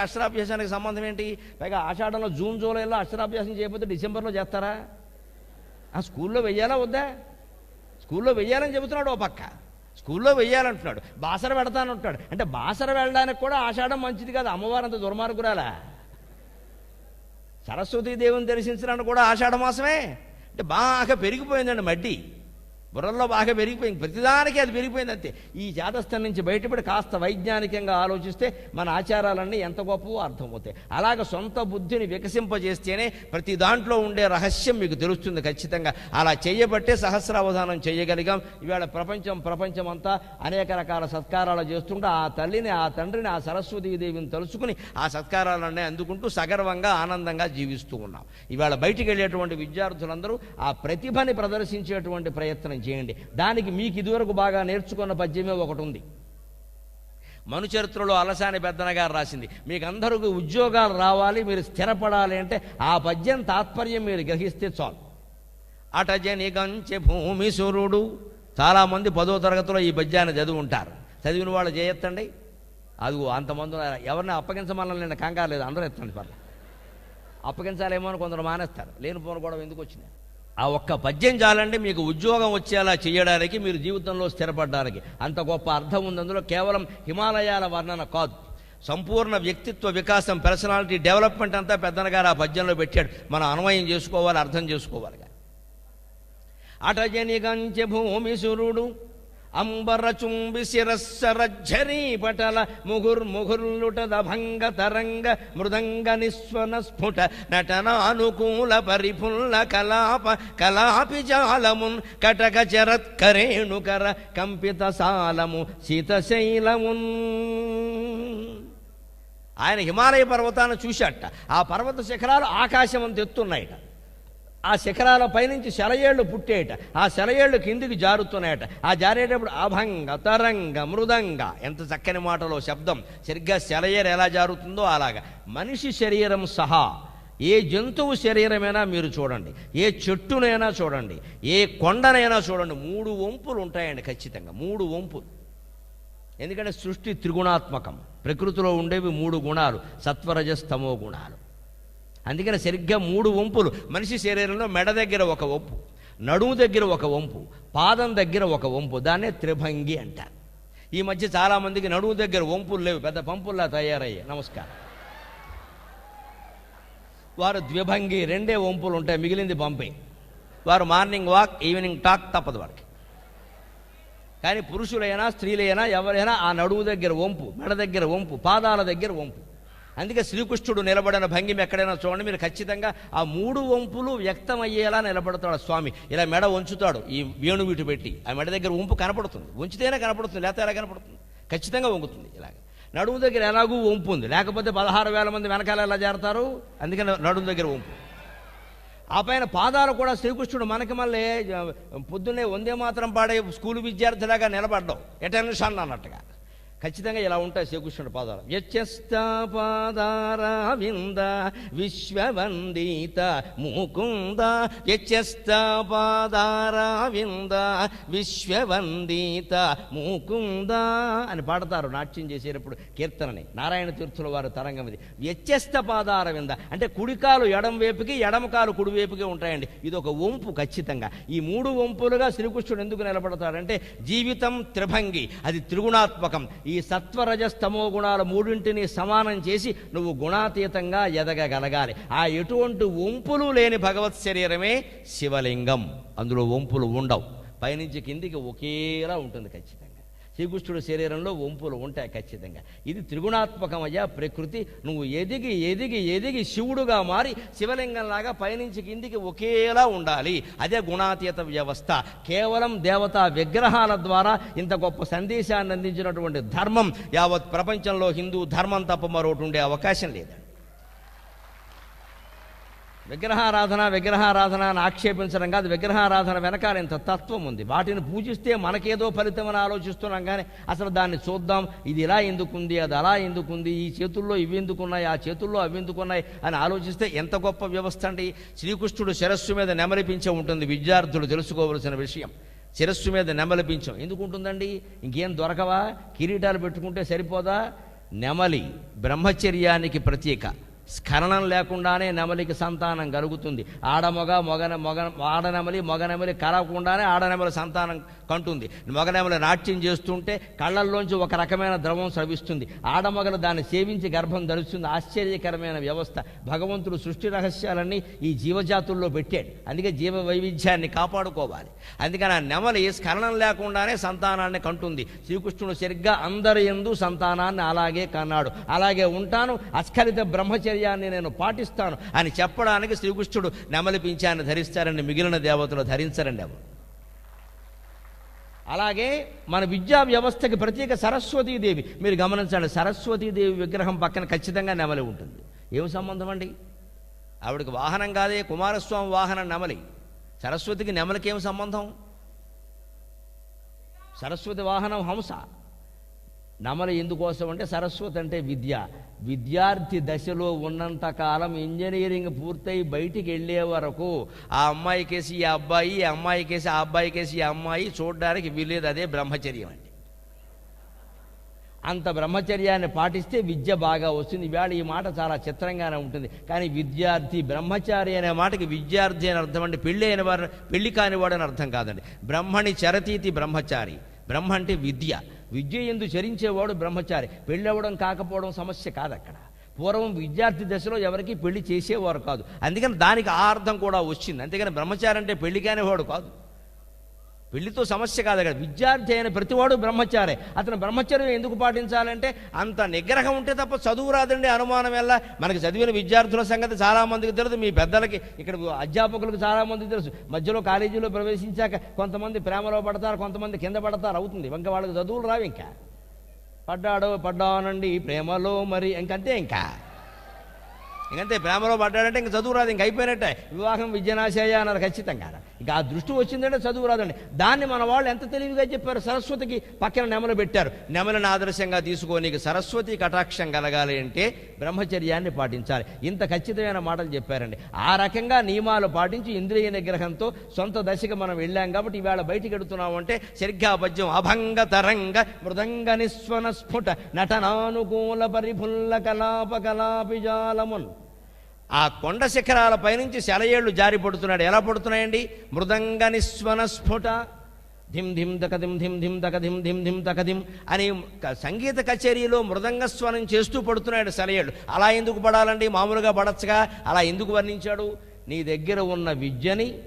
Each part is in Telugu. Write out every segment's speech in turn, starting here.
అక్షరాభ్యాసానికి సంబంధం ఏంటి? పైగా ఆషాఢంలో జూన్ జూలైలో అక్షరాభ్యాసం చేయకపోతే డిసెంబర్లో చేస్తారా? ఆ స్కూల్లో వెయ్యాలా వద్దా? స్కూల్లో వెయ్యాలని చెబుతున్నాడు ఓ పక్క. స్కూల్లో వెయ్యాలంటున్నాడు. బాసర పెడతానంటున్నాడు అంటే బాసర వెళ్ళడానికి కూడా ఆషాఢం మంచిది కాదు. అమ్మవారు అంత దుర్మార్గురాలా సరస్వతీదేవిని దర్శించడానికి కూడా ఆషాఢ మాసమే. అంటే బాగా పెరిగిపోయిందండి మడ్డీ. బుర్రల్లో బాగా పెరిగిపోయింది. ప్రతిదానికి అది పెరిగిపోయింది అంతే. ఈ జాతస్థం నుంచి బయటపడి కాస్త వైజ్ఞానికంగా ఆలోచిస్తే మన ఆచారాలన్నీ ఎంత గొప్పవో అర్థమవుతాయి. అలాగ సొంత బుద్ధిని వికసింపజేస్తేనే ప్రతి దాంట్లో ఉండే రహస్యం మీకు తెలుస్తుంది ఖచ్చితంగా. అలా చేయబట్టే సహస్రావధానం చేయగలిగాం. ఇవాళ ప్రపంచం ప్రపంచం అంతా అనేక రకాల సత్కారాలు చేస్తుంటే ఆ తల్లిని ఆ తండ్రిని ఆ సరస్వతీదేవిని తలుచుకుని ఆ సత్కారాలన్నీ అందుకుంటూ సగర్వంగా ఆనందంగా జీవిస్తూ ఉన్నాం. ఇవాళ బయటికి వెళ్ళేటువంటి విద్యార్థులందరూ ఆ ప్రతిభని ప్రదర్శించేటువంటి ప్రయత్నం చేయండి. దానికి మీకు ఇదివరకు బాగా నేర్చుకున్న పద్యమే ఒకటి ఉంది. మనుచరిత్రలో అలసాని పెద్దన గారు రాసింది. మీకు అందరికీ ఉద్యోగాలు రావాలి మీరు స్థిరపడాలి అంటే ఆ పద్యం తాత్పర్యం మీరు గ్రహిస్తే చాలు. అటజని గంచె భూమి సురుడు. చాలామంది పదో తరగతిలో ఈ పద్యాన్ని చదివి ఉంటారు. చదివిన వాళ్ళు చేయొత్తండి అది అంతమంది ఎవరిని అప్పగించమని నేను కంగారు లేదు. అందరూ ఎత్తండి పర్లేదు అప్పగించాలేమో అని కొందరు మానేస్తారు. లేని పోను కూడా ఎందుకు వచ్చినాయి ఆ ఒక్క పద్యం చాలండి మీకు ఉద్యోగం వచ్చేలా చేయడానికి మీరు జీవితంలో స్థిరపడడానికి. అంత గొప్ప అర్థం ఉంది అందులో. కేవలం హిమాలయాల వర్ణన కాదు. సంపూర్ణ వ్యక్తిత్వ వికాసం పర్సనాలిటీ డెవలప్మెంట్ అంతా పెద్దనగారు ఆ పద్యంలో పెట్టాడు. మనం అన్వయం చేసుకోవాలి అర్థం చేసుకోవాలి. అటజని గంచె భూమి సురుడు అంబర చుంబి శిరస్సరజ్జరీ పటల ముగుర్ ముగుర్లుటద తరంగ మృదంగ నిస్వన స్ఫుట నటనానుకూల పరిఫుల్ల కలాప కలాపి జాలమున్ కటక చరత్కరేణుకర కంపిత సాలము శీతశైలమున్. ఆయన హిమాలయ పర్వతాన్ని చూశాట. ఆ పర్వత శిఖరాలు ఆకాశం అంత ఎత్తున్నాయట ఆ శిఖరాల పైనుంచి సెలయేళ్ళు పుట్టేట. ఆ సెలయేళ్ళు కిందికి జారుతున్నాయట. ఆ జారేటప్పుడు అభంగ తరంగ మృదంగ. ఎంత చక్కని మాటలో శబ్దం. సరిగ్గా శలయేరు ఎలా జారుతుందో అలాగా. మనిషి శరీరం సహా. ఏ జంతువు శరీరమైనా మీరు చూడండి. ఏ చెట్టునైనా చూడండి. ఏ కొండనైనా చూడండి. మూడు వంపులు ఉంటాయండి ఖచ్చితంగా. మూడు వంపులు. ఎందుకంటే సృష్టి త్రిగుణాత్మకం. ప్రకృతిలో ఉండేవి మూడు గుణాలు. సత్వరజస్తమో గుణాలు. అందుకని సరిగ్గా మూడు వంపులు. మనిషి శరీరంలో మెడ దగ్గర ఒక వంపు నడుము దగ్గర ఒక వంపు పాదం దగ్గర ఒక వంపు దాన్నే త్రిభంగి అంటారు. ఈ మధ్య చాలామందికి నడుము దగ్గర వంపులు లేవు పెద్ద పంపుల్లా తయారయ్యాయి. నమస్కారం. వారు ద్విభంగి రెండే వంపులు ఉంటాయి మిగిలింది పంపే. వారు మార్నింగ్ వాక్ ఈవినింగ్ టాక్ తప్పదు వారికి. కానీ పురుషులైనా స్త్రీలైనా ఎవరైనా ఆ నడుము దగ్గర వంపు మెడ దగ్గర వంపు పాదాల దగ్గర వంపు. అందుకే శ్రీకృష్ణుడు నిలబడిన భంగిమ ఎక్కడైనా చూడండి. మీరు ఖచ్చితంగా ఆ మూడు వంపులు వ్యక్తమయ్యేలా నిలబడతాడు స్వామి. ఇలా మెడ వంచుతాడు. ఈ వేణు వీటి పెట్టి ఆ మెడ దగ్గర వంపు కనపడుతుంది. వంచితేనే కనపడుతుంది లేకపోతే ఎలా కనపడుతుంది? ఖచ్చితంగా వంగుతుంది ఇలాగ. నడుము దగ్గర ఎలాగూ వంపు ఉంది. లేకపోతే పదహారు వేల మంది వెనకాల ఎలా చేరతారు అందుకని నడుము దగ్గర వంపు. ఆ పైన పాదాలు కూడా శ్రీకృష్ణుడు మనకి మళ్ళీ పొద్దున్నే వందే మాత్రం పాడే స్కూల్ విద్యార్థిలాగా నిలబడ్డాం. ఎటెన్షన్ అన్నట్టుగా. ఖచ్చితంగా ఇలా ఉంటాయి శ్రీకృష్ణుడు పాదాలు? యచ్చస్త పాదారవింద విశ్వవందిత ముకుంద. యచ్చస్త పాదారవింద విశ్వవందిత ముకుంద అని పాడతారు నాట్యం చేసేటప్పుడు కీర్తనని. నారాయణ తీర్థుల వారు తరంగం ఇది. వ్యత్యస్త పాదారవింద అంటే కుడికాలు ఎడం వైపుకి ఎడమకాలు కుడివైపుకి ఉంటాయండి. ఇది ఒక వంపు ఖచ్చితంగా. ఈ మూడు వంపులుగా శ్రీకృష్ణుడు ఎందుకు నిలబడతాడంటే జీవితం త్రిభంగి అది త్రిగుణాత్మకం. ఈ ఈ సత్వరజస్తమో గుణాల మూడింటిని సమానం చేసి నువ్వు గుణాతీతంగా ఎదగగలగాలి. ఆ ఎటువంటి వంపులు లేని భగవత్ శరీరమే శివలింగం. అందులో వంపులు ఉండవు. పైనుంచి కిందికి ఒకేలా ఉంటుంది ఖచ్చితంగా. శ్రీకృష్ణుడి శరీరంలో వంపులు ఉంటాయి ఖచ్చితంగా. ఇది త్రిగుణాత్మకమయ్యా ప్రకృతి. నువ్వు ఎదిగి ఎదిగి ఎదిగి శివుడుగా మారి శివలింగంలాగా పైనుంచి కిందికి ఒకేలా ఉండాలి. అదే గుణాతీత వ్యవస్థ. కేవలం దేవతా విగ్రహాల ద్వారా ఇంత గొప్ప సందేశాన్ని అందించినటువంటి ధర్మం యావత్ ప్రపంచంలో హిందూ ధర్మం తప్ప మరొకటి ఉండే అవకాశం లేదండి విగ్రహారాధన విగ్రహారాధన అని ఆక్షేపించడం కాదు. విగ్రహారాధన వెనకాల ఇంత తత్వం ఉంది. వాటిని పూజిస్తే మనకేదో ఫలితం అని ఆలోచిస్తున్నాం కానీ అసలు దాన్ని చూద్దాం. ఇది ఇలా ఎందుకుంది అది అలా ఎందుకుంది ఈ చేతుల్లో ఇవి ఎందుకున్నాయి ఆ చేతుల్లో అవి ఎందుకున్నాయి అని ఆలోచిస్తే ఎంత గొప్ప వ్యవస్థ అండి. శ్రీకృష్ణుడు శిరస్సు మీద నెమలిపించే ఉంటుంది. విద్యార్థులు తెలుసుకోవలసిన విషయం. శిరస్సు మీద నెమలిపించం ఎందుకు ఉంటుందండి? ఇంకేం దొరకవా? కిరీటాలు పెట్టుకుంటే సరిపోదా? నెమలి బ్రహ్మచర్యానికి ప్రతీక. స్ఖలనం లేకుండానే నెమలికి సంతానం కలుగుతుంది. ఆడమొగ మొగ మొగ ఆడనెమలి మొగనెమలి కలవకుండానే ఆడనెమలి సంతానం కంటుంది. మొగనెమలి నాట్యం చేస్తుంటే కళ్ళల్లోంచి ఒక రకమైన ద్రవం స్రవిస్తుంది. ఆడమొగలు దాన్ని సేవించి గర్భం ధరిస్తుంది. ఆశ్చర్యకరమైన వ్యవస్థ. భగవంతుడు సృష్టి రహస్యాలన్నీ ఈ జీవజాతుల్లో పెట్టాడు. అందుకే జీవ వైవిధ్యాన్ని కాపాడుకోవాలి. అందుకని ఆ నెమలి స్ఖలనం లేకుండానే సంతానాన్ని కంటుంది. శ్రీకృష్ణుడు సరిగ్గా అందరి ఎందు సంతానాన్ని అలాగే కన్నాడు. అలాగే ఉంటాను. అస్ఖలిత బ్రహ్మచర్యాన్ని నేను పాటిస్తాను అని చెప్పడానికి శ్రీకృష్ణుడు నెమలి పింఛాన్ని ధరిస్తారని మిగిలిన దేవతలు ధరించరండి ఎవరు. అలాగే మన విద్యా వ్యవస్థకి ప్రత్యేక సరస్వతీదేవి మీరు గమనించండి సరస్వతీదేవి విగ్రహం పక్కన ఖచ్చితంగా నెమలి ఉంటుంది. ఏమి సంబంధం అండి? ఆవిడకి వాహనం కాదే కుమారస్వామి వాహనం నెమలి. సరస్వతికి నెమలికి ఏమి సంబంధం? సరస్వతి వాహనం హంస. నమల ఎందుకోసం అంటే సరస్వతి అంటే విద్య. విద్యార్థి దశలో ఉన్నంత కాలం ఇంజనీరింగ్ పూర్తయి బయటికి వెళ్ళే వరకు ఆ అమ్మాయికేసి ఈ అబ్బాయి ఈ అమ్మాయికేసి ఆ అబ్బాయికేసి ఈ అమ్మాయి చూడడానికి వీలేదు అదే బ్రహ్మచర్యం అండి. అంత బ్రహ్మచర్యాన్ని పాటిస్తే విద్య బాగా వస్తుంది. ఇవాళ ఈ మాట చాలా చిత్రంగానే ఉంటుంది. కానీ విద్యార్థి బ్రహ్మచారి అనే మాటకి విద్యార్థి అని అర్థం అంటే పెళ్ళి అయిన వారు పెళ్ళి కానివాడు అని అర్థం కాదండి. బ్రహ్మణి చరతీతి బ్రహ్మచారి. బ్రహ్మ అంటే విద్య. విద్య ఎందు చరించేవాడు బ్రహ్మచారి. పెళ్ళి అవ్వడం కాకపోవడం సమస్య కాదు అక్కడ పూర్వం విద్యార్థి దశలో ఎవరికి పెళ్ళి చేసేవారు కాదు. అందుకని దానికి ఆ అర్థం కూడా వచ్చింది. అంతేగాని బ్రహ్మచారి అంటే పెళ్ళి కానివాడు కాదు. పెళ్ళితో సమస్య కాదు అక్కడ విద్యార్థి అయిన ప్రతివాడు బ్రహ్మచారే. అతను బ్రహ్మచర్యం ఎందుకు పాటించాలంటే అంత నిగ్రహం ఉంటే తప్ప చదువు రాదండి అనుమానం ఎలా? మనకి చదివిన విద్యార్థుల సంగతి చాలామందికి తెలుసు. మీ పెద్దలకి ఇక్కడ అధ్యాపకులకు చాలామందికి తెలుసు. మధ్యలో కాలేజీలో ప్రవేశించాక కొంతమంది ప్రేమలో పడతారు కొంతమంది కింద పడతారు. అవుతుంది. ఇంకా వాళ్ళకి చదువులు రావు ఇంకా. పడ్డాడు పడ్డానండి ప్రేమలో మరి ఇంకంతే ఇంకా. ఇంకంతే. ప్రేమలో పడ్డాడంటే ఇంక చదువు రాదు ఇంక అయిపోయినట్టే. వివాహం విద్యనాశయ అన్నారు ఖచ్చితంగా. ఇక ఆ దృష్టి వచ్చిందంటే చదువు రాదండి. దాన్ని మన వాళ్ళు ఎంత తెలివిగా చెప్పారు సరస్వతికి పక్కన నెమలు పెట్టారు. నెమలను ఆదర్శంగా తీసుకొని సరస్వతి కటాక్షం కలగాలి అంటే బ్రహ్మచర్యాన్ని పాటించాలి. ఇంత ఖచ్చితమైన మాటలు చెప్పారండి. ఆ రకంగా నియమాలు పాటించి ఇంద్రియ నిగ్రహంతో సొంత దశకి మనం వెళ్ళాం కాబట్టి ఇవాళ బయటికి ఎడుతున్నాం అంటే సరిగ్గా పద్యం అభంగ తరంగ మృదంగ నిస్వన స్ఫుట నటనానుకూల పరిఫుల్ల కలాప కలాపిజాలమున్ ఆ కొండ శిఖరాల పైనుంచి సెలయేళ్ళు జారి పడుతున్నాడు. ఎలా పడుతున్నాయండి? మృదంగ నిస్వన స్ఫుట. ధిమ్ ధిమ్ దక ధిమ్ ధిమ్ ధిమ్ దక ధిమ్ ధిమ్ ధిమ్ దక ధిమ్ అని సంగీత కచేరీలో మృదంగ స్వరం చేస్తూ పడుతున్నాడు సెలయేళ్ళు అలా ఎందుకు పడాలండి? మామూలుగా పడచ్చుగా. అలా ఎందుకు వర్ణించాడు? నీ దగ్గర ఉన్న విద్యని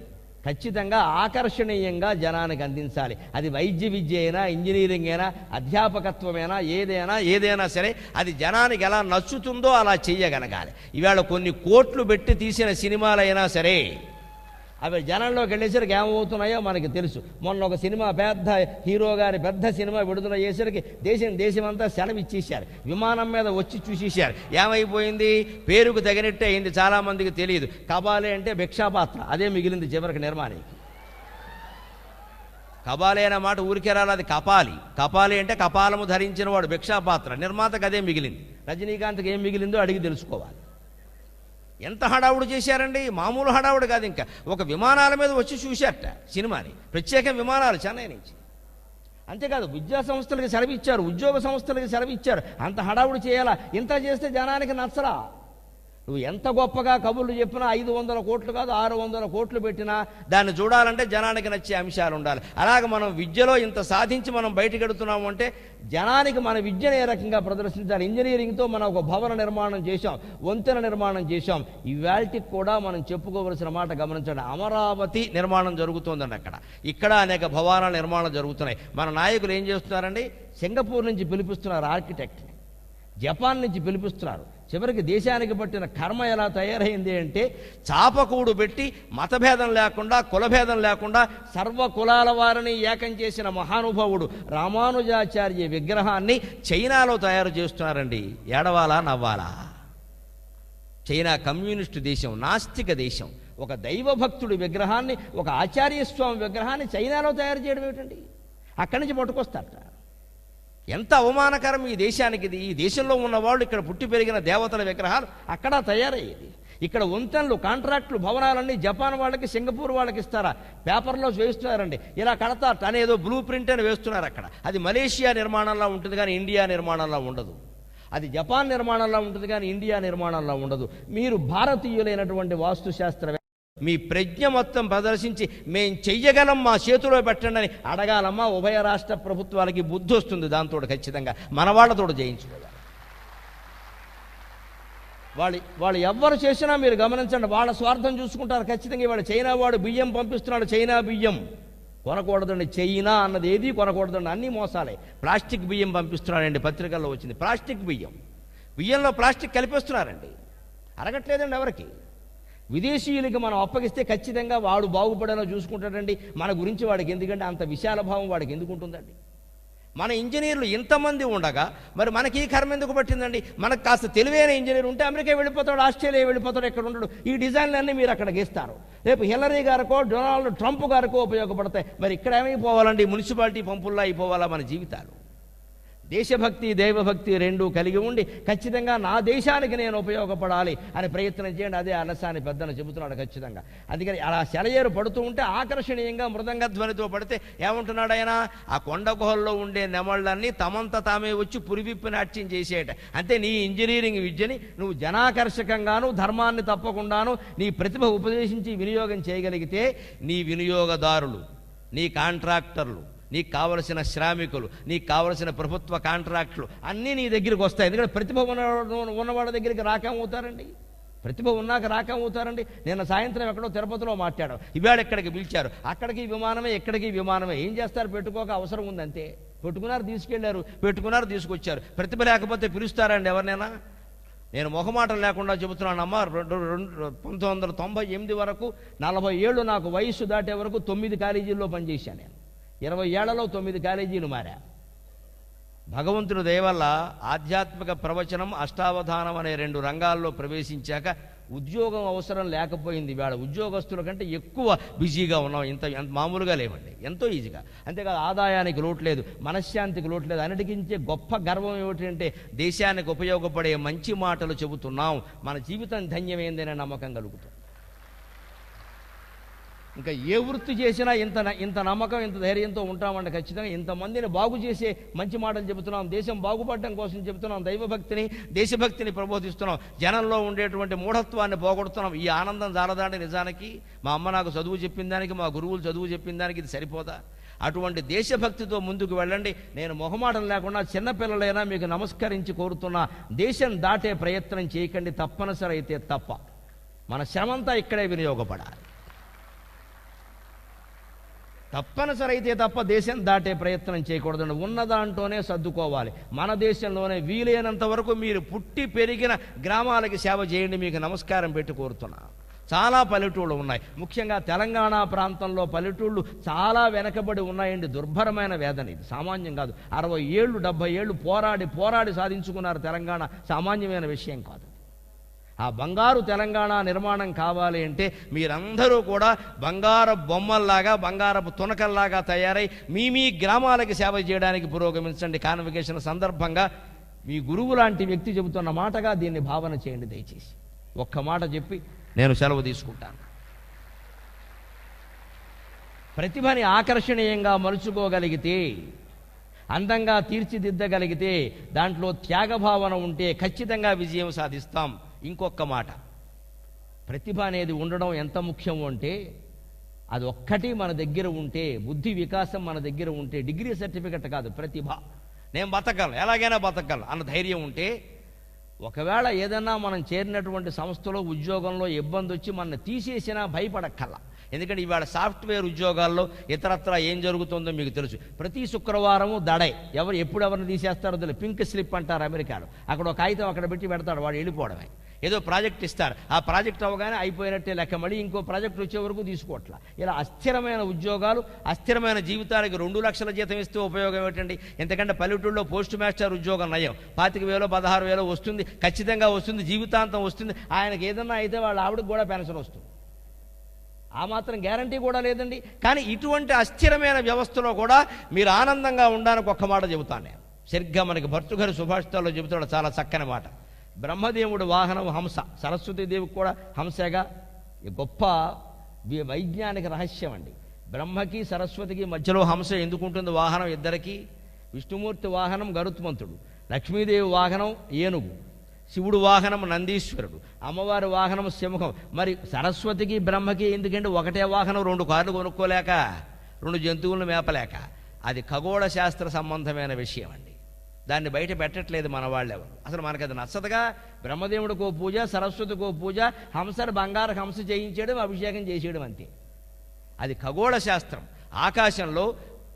ఖచ్చితంగా ఆకర్షణీయంగా జనానికి అందించాలి. అది వైద్య విద్య అయినా ఇంజనీరింగ్ అయినా అధ్యాపకత్వమైనా ఏదైనా ఏదైనా సరే అది జనానికి ఎలా నచ్చుతుందో అలా చేయగలగాలి. ఇవాళ కొన్ని కోట్లు పెట్టి తీసిన సినిమాలైనా సరే అవి జనంలోకి వెళ్ళేసరికి ఏమవుతున్నాయో మనకి తెలుసు. మొన్న ఒక సినిమా పెద్ద హీరో గారి పెద్ద సినిమా విడుదల చేసరికి దేశం దేశమంతా సెలవు ఇచ్చేశారు విమానం మీద వచ్చి చూసేశారు. ఏమైపోయింది? పేరుకు తగినట్టే అయింది. చాలామందికి తెలియదు. కబాలే అంటే భిక్షాపాత్ర. అదే మిగిలింది చివరికి నిర్మాణానికి కబాలి అనే మాట ఊరికే రాలేదు. అది కపాలి. కపాలి అంటే కపాలము ధరించిన వాడు భిక్షాపాత్ర. నిర్మాతకు అదే మిగిలింది. రజనీకాంత్కి ఏం మిగిలిందో అడిగి తెలుసుకోవాలి. ఎంత హడావుడు చేశారండి? మామూలు హడావుడు కాదు ఇంకా. ఒక విమానాల మీద వచ్చి చూశారట సినిమాని. ప్రత్యేక విమానాలు చెన్నై నుంచి. అంతేకాదు విద్యా సంస్థలకు సెలవు ఇచ్చారు ఉద్యోగ సంస్థలకు సెలవు ఇచ్చారు అంత హడావుడు చేయాలా? ఇంత చేస్తే జనానికి నచ్చరా? నువ్వు ఎంత గొప్పగా కబుర్లు చెప్పినా ఐదు వందల కోట్లు కాదు ఆరు వందల కోట్లు పెట్టినా దాన్ని చూడాలంటే జనానికి నచ్చే అంశాలు ఉండాలి. అలాగే మనం విద్యలో ఇంత సాధించి మనం బయటకు ఎడుతున్నాము అంటే జనానికి మన విద్యను ఏ రకంగా ప్రదర్శించాలి? ఇంజనీరింగ్తో మనం ఒక భవన నిర్మాణం చేశాం వంతెన నిర్మాణం చేశాం. ఇవాళకి కూడా మనం చెప్పుకోవలసిన మాట గమనించండి. అమరావతి నిర్మాణం జరుగుతోందండి అక్కడ. ఇక్కడ అనేక భవనాల నిర్మాణం జరుగుతున్నాయి. మన నాయకులు ఏం చేస్తున్నారండి? సింగపూర్ నుంచి పిలిపిస్తున్నారు ఆర్కిటెక్ట్ని. జపాన్ నుంచి పిలిపిస్తున్నారు. చివరికి దేశానికి పట్టిన కర్మ ఎలా తయారైంది అంటే చాపకూడు పెట్టి మతభేదం లేకుండా కులభేదం లేకుండా సర్వ కులాల వారిని ఏకం చేసిన మహానుభావుడు రామానుజాచార్య విగ్రహాన్ని చైనాలో తయారు చేస్తున్నారండి. ఏడవాలా నవ్వాలా? చైనా కమ్యూనిస్టు దేశం నాస్తిక దేశం. ఒక దైవభక్తుడి విగ్రహాన్ని ఒక ఆచార్యస్వామి విగ్రహాన్ని చైనాలో తయారు చేయడం ఏమిటండి? అక్కడి నుంచి పట్టుకొస్తారట. ఎంత అవమానకరం ఈ దేశానికి ఇది ఈ దేశంలో ఉన్న వాళ్ళు ఇక్కడ పుట్టి పెరిగిన దేవతల విగ్రహాలు అక్కడ తయారయ్యేది. ఇక్కడ వంతెనలు కాంట్రాక్టులు భవనాలన్నీ జపాన్ వాళ్ళకి సింగపూర్ వాళ్ళకి ఇస్తారా? పేపర్లో వేస్తున్నారండి. ఇలా కడతా అనేదో బ్లూ ప్రింట్ అని వేస్తున్నారు అక్కడ. అది మలేషియా నిర్మాణంలో ఉంటుంది కానీ ఇండియా నిర్మాణంలో ఉండదు. అది జపాన్ నిర్మాణంలో ఉంటుంది కానీ ఇండియా నిర్మాణంలో ఉండదు. మీరు భారతీయులైనటువంటి వాస్తుశాస్త్ర మీ ప్రజ్ఞ మొత్తం ప్రదర్శించి మేం చెయ్యగలం మా చేతిలో పెట్టండి అని అడగాలమ్మా. ఉభయ రాష్ట్ర ప్రభుత్వాలకి బుద్ధి వస్తుంది దాంతో ఖచ్చితంగా. మన వాళ్ళతో జయించుకోవాలి. వాళ్ళు వాళ్ళు ఎవరు చేసినా మీరు గమనించండి వాళ్ళ స్వార్థం చూసుకుంటారు. ఖచ్చితంగా ఇవాళ చైనా వాడు బియ్యం పంపిస్తున్నాడు చైనా బియ్యం. కొనకూడదండి. చైనా అన్నది ఏది కొనకూడదండి? అన్నీ మోసాలే. ప్లాస్టిక్ బియ్యం పంపిస్తున్నాడండి పత్రికల్లో వచ్చింది. ప్లాస్టిక్ బియ్యం. బియ్యంలో ప్లాస్టిక్ కలిపేస్తున్నారండి. అరగట్లేదండి ఎవరికి? విదేశీయులకి మనం అప్పగిస్తే ఖచ్చితంగా వాడు బాగుపడేలా చూసుకుంటాడండి. మన గురించి వాడికి ఎందుకంటే అంత విశాల భావం వాడికి ఎందుకు ఉంటుందండి మన ఇంజనీర్లు ఇంతమంది ఉండగా మరి మనకి ఈ కర్మ ఎందుకు పట్టిందండి? మనకు కాస్త తెలివైన ఇంజనీర్ ఉంటే అమెరికా వెళ్ళిపోతాడు ఆస్ట్రేలియా వెళ్ళిపోతాడు ఎక్కడ ఉండడు. ఈ డిజైన్లన్నీ మీరు అక్కడ గీస్తారు. రేపు హిల్లరీ గారికో డొనాల్డ్ ట్రంప్ గారికో ఉపయోగపడతాయి. మరి ఇక్కడ ఏమైపోవాలండి? మున్సిపాలిటీ పంపుల్లో అయిపోవాలా మన జీవితాలు? దేశభక్తి దైవభక్తి రెండూ కలిగి ఉండి ఖచ్చితంగా నా దేశానికి నేను ఉపయోగపడాలి అని ప్రయత్నం చేయండి. అదే అలసాని పెద్దన చెబుతున్నాడు ఖచ్చితంగా. అందుకని అలా సెలయేరు పడుతూ ఉంటే ఆకర్షణీయంగా మృదంగ ధ్వనితో పడితే ఏమంటున్నాడు ఆయన? ఆ కొండ గుహల్లో ఉండే నెమళ్ళన్నీ తమంత తామే వచ్చి పురివిప్పి నాట్యం చేసేట. అంతే నీ ఇంజనీరింగ్ విద్యని నువ్వు జనాకర్షకంగాను ధర్మాన్ని తప్పకుండాను నీ ప్రతిభ ఉపదేశించి వినియోగం చేయగలిగితే నీ వినియోగదారులు నీ కాంట్రాక్టర్లు నీకు కావలసిన శ్రామికులు నీకు కావలసిన ప్రభుత్వ కాంట్రాక్టులు అన్నీ నీ దగ్గరికి వస్తాయి. ఎందుకంటే ప్రతిభ ఉన్న ఉన్నవాడి దగ్గరికి రాకమవుతారండి? ప్రతిభ ఉన్నాక రాకమవుతారండి? నిన్న సాయంత్రం ఎక్కడో తిరుపతిలో మాట్లాడాం. ఇవాళ ఎక్కడికి పిలిచారు? అక్కడికి విమానమే ఎక్కడికి విమానమే. ఏం చేస్తారు? పెట్టుకోక అవసరం ఉంది అంతే పెట్టుకున్నారు తీసుకెళ్ళారు. పెట్టుకున్నారు తీసుకొచ్చారు. ప్రతిభ లేకపోతే పిలుస్తారండి ఎవరినైనా? నేను మొహమాటం లేకుండా చెబుతున్నానమ్మ రెండు రెండు పంతొమ్మిది వందల తొంభై ఎనిమిది వరకు నలభై ఏళ్ళు నాకు వయస్సు దాటే వరకు తొమ్మిది కాలేజీల్లో పనిచేశాను నేను. ఇరవై ఏళ్ళలో తొమ్మిది కాలేజీలు మారా. భగవంతుడు దయవల్ల ఆధ్యాత్మిక ప్రవచనం అష్టావధానం అనే రెండు రంగాల్లో ప్రవేశించాక ఉద్యోగం అవసరం లేకపోయింది. వేళ ఉద్యోగస్తుల కంటే ఎక్కువ బిజీగా ఉన్నాం. ఇంత ఎంత మామూలుగా లేవండి. ఎంతో ఈజీగా. అంతేకాదు ఆదాయానికి లోటు లేదు మనశ్శాంతికి లోటు లేదు. అన్నిటికించే గొప్ప గర్వం ఏమిటంటే దేశానికి ఉపయోగపడే మంచి మాటలు చెబుతున్నాం. మన జీవితం ధన్యమైందనే నమ్మకం కలుగుతుంది. ఇంకా ఏ వృత్తి చేసినా ఇంత ఇంత నమ్మకం ఇంత ధైర్యంతో ఉంటామంటే ఖచ్చితంగా ఇంతమందిని బాగు చేసే మంచి మాటలు చెబుతున్నాం దేశం బాగుపడడం కోసం చెబుతున్నాం దైవభక్తిని దేశభక్తిని ప్రబోధిస్తున్నాం జనంలో ఉండేటువంటి మూఢత్వాన్ని పోగొడుతున్నాం. ఈ ఆనందం జాలదాండి నిజానికి మా అమ్మ నాకు చదువు చెప్పిన దానికి మా గురువులు చదువు చెప్పిన దానికి ఇది సరిపోదా? అటువంటి దేశభక్తితో ముందుకు వెళ్ళండి. నేను మొహమాటం లేకుండా చిన్నపిల్లలైనా మీకు నమస్కరించి కోరుతున్నా దేశం దాటే ప్రయత్నం చేయకండి తప్పనిసరి అయితే తప్ప. మన శ్రమంతా ఇక్కడే వినియోగపడాలి. తప్పనిసరి అయితే తప్ప దేశం దాటే ప్రయత్నం చేయకూడదండి. ఉన్న దాంట్లోనే సర్దుకోవాలి. మన దేశంలోనే వీలైనంత వరకు మీరు పుట్టి పెరిగిన గ్రామాలకి సేవ చేయండి. మీకు నమస్కారం పెట్టి కోరుతున్నా. చాలా పల్లెటూళ్ళు ఉన్నాయి. ముఖ్యంగా తెలంగాణ ప్రాంతంలో పల్లెటూళ్ళు చాలా వెనకబడి ఉన్నాయండి. దుర్భరమైన వేదన ఇది. సామాన్యం కాదు. అరవై ఏళ్ళు డెబ్బై ఏళ్ళు పోరాడి పోరాడి సాధించుకున్నారు తెలంగాణ సామాన్యమైన విషయం కాదు. ఆ బంగారు తెలంగాణ నిర్మాణం కావాలి అంటే మీరందరూ కూడా బంగారు బొమ్మల్లాగా బంగారపు తునకల్లాగా తయారై మీ మీ గ్రామాలకి సేవ చేయడానికి పురోగమించండి. కాన్వకేషన్ సందర్భంగా మీ గురువు లాంటి వ్యక్తి చెబుతున్న మాటగా దీన్ని భావన చేయండి దయచేసి. ఒక్క మాట చెప్పి నేను సెలవు తీసుకుంటాను. ప్రతిభని ఆకర్షణీయంగా మలుచుకోగలిగితే అందంగా తీర్చిదిద్దగలిగితే దాంట్లో త్యాగభావన ఉంటే ఖచ్చితంగా విజయం సాధిస్తాం. ఇంకొక మాట. ప్రతిభ అనేది ఉండడం ఎంత ముఖ్యము అంటే అది ఒక్కటి మన దగ్గర ఉంటే బుద్ధి వికాసం మన దగ్గర ఉంటే డిగ్రీ సర్టిఫికెట్ కాదు ప్రతిభ. నేను బతకాలి ఎలాగైనా బతకాలి అన్న ధైర్యం ఉంటే ఒకవేళ ఏదన్నా మనం చేరినటువంటి సంస్థలో ఉద్యోగంలో ఇబ్బంది వచ్చి మన తీసేసినా భయపడక్కల్లా ఎందుకంటే ఇవాళ సాఫ్ట్వేర్ ఉద్యోగాల్లో ఇతరత్ర ఏం జరుగుతుందో మీకు తెలుసు. ప్రతి శుక్రవారము దడై. ఎవరు ఎప్పుడు ఎవరిని తీసేస్తారో తెలియదు. పింక్ స్లిప్ అంటారు అమెరికాలో. అక్కడ ఒక కాగితం అక్కడ పెట్టి పెడతాడు వాడు వెళ్ళిపోవడమే. ఏదో ప్రాజెక్ట్ ఇస్తారు. ఆ ప్రాజెక్ట్ అవగానే అయిపోయినట్టే లెక్క మళ్ళీ ఇంకో ప్రాజెక్ట్ వచ్చే వరకు తీసుకోవట్లా. ఇలా అస్థిరమైన ఉద్యోగాలు అస్థిరమైన జీవితానికి రెండు లక్షల జీతం ఇస్తే ఉపయోగం ఏంటండి ఎందుకంటే పల్లెటూళ్ళలో పోస్ట్ మాస్టర్ ఉద్యోగం నయం. పాతిక వేలో పదహారు వేలో వస్తుంది. ఖచ్చితంగా వస్తుంది. జీవితాంతం వస్తుంది. ఆయనకి ఏదన్నా అయితే వాళ్ళ ఆవిడకి కూడా పెన్షన్ వస్తుంది. ఆ మాత్రం గ్యారంటీ కూడా లేదండి. కానీ ఇటువంటి అస్థిరమైన వ్యవస్థలో కూడా మీరు ఆనందంగా ఉండడానికి ఒక్క మాట చెబుతాను నేను. సరిగ్గా మనకి భర్తృగారి సుభాషితాల్లో చెబుతాడు. చాలా చక్కని మాట. బ్రహ్మదేవుడు వాహనం హంస. సరస్వతీదేవికి కూడా హంసగా. ఈ గొప్ప వైజ్ఞానిక రహస్యం అండి. బ్రహ్మకి సరస్వతికి మధ్యలో హంస ఎందుకుంటుంది వాహనం ఇద్దరికి? విష్ణుమూర్తి వాహనం గరుత్మంతుడు. లక్ష్మీదేవి వాహనం ఏనుగు. శివుడు వాహనం నందీశ్వరుడు. అమ్మవారి వాహనం సింహం. మరి సరస్వతికి బ్రహ్మకి ఎందుకంటే ఒకటే వాహనం? రెండు కార్లు కొనుక్కోలేక? రెండు జంతువులను మేపలేక? అది ఖగోళ శాస్త్ర సంబంధమైన విషయం అండి. దాన్ని బయట పెట్టట్లేదు మన వాళ్ళెవరు. అసలు మనకి అది నచ్చదుగా బ్రహ్మదేవుడికో పూజ సరస్వతికో పూజ హంసను బంగారు హంస చేయించడం అభిషేకం చేసేయడం అంతే. అది ఖగోళ శాస్త్రం. ఆకాశంలో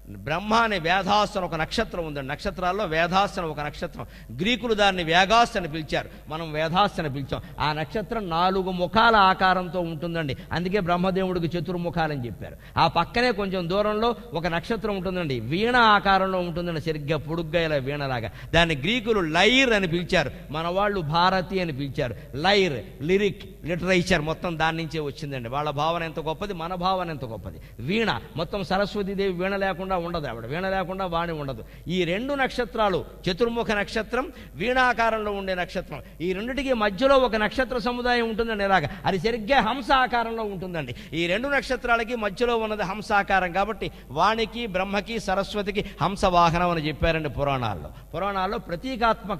బ్రహ్మ అనే వేదాస్ అని ఒక నక్షత్రం ఉందండి నక్షత్రాల్లో వేదాస్ అని ఒక నక్షత్రం. గ్రీకులు దాన్ని వేగాస్ అని పిలిచారు. మనం వేదాస్ అని పిలిచాం. ఆ నక్షత్రం నాలుగు ముఖాల ఆకారంతో ఉంటుందండి. అందుకే బ్రహ్మదేవుడికి చతుర్ముఖాలని చెప్పారు. ఆ పక్కనే కొంచెం దూరంలో ఒక నక్షత్రం ఉంటుందండి. వీణ ఆకారంలో ఉంటుందండి. సరిగ్గా పొడుగ్గా ఇలా వీణలాగా. దాన్ని గ్రీకులు లైర్ అని పిలిచారు. మన వాళ్ళు భారతి అని పిలిచారు. లైర్ లిరిక్ లిటరేచర్ మొత్తం దాని నుంచే వచ్చిందండి. వాళ్ళ భావన ఎంత గొప్పది? మన భావన ఎంత గొప్పది? వీణ. మొత్తం సరస్వతీదేవి వీణ లేకుండా ఉండదు ఆవిడ. వీణ లేకుండా వాణి ఉండదు. ఈ రెండు నక్షత్రాలు చతుర్ముఖ నక్షత్రం వీణాకారంలో ఉండే నక్షత్రం. ఈ రెండిటికి మధ్యలో ఒక నక్షత్ర సముదాయం ఉంటుందండి ఇలాగ. అది సరిగ్గా హంస ఆకారంలో ఉంటుందండి. ఈ రెండు నక్షత్రాలకి మధ్యలో ఉన్నది హంసాకారం కాబట్టి వాణికి బ్రహ్మకి సరస్వతికి హంస వాహనం అని చెప్పారండి పురాణాల్లో. పురాణాల్లో ప్రతీకాత్మక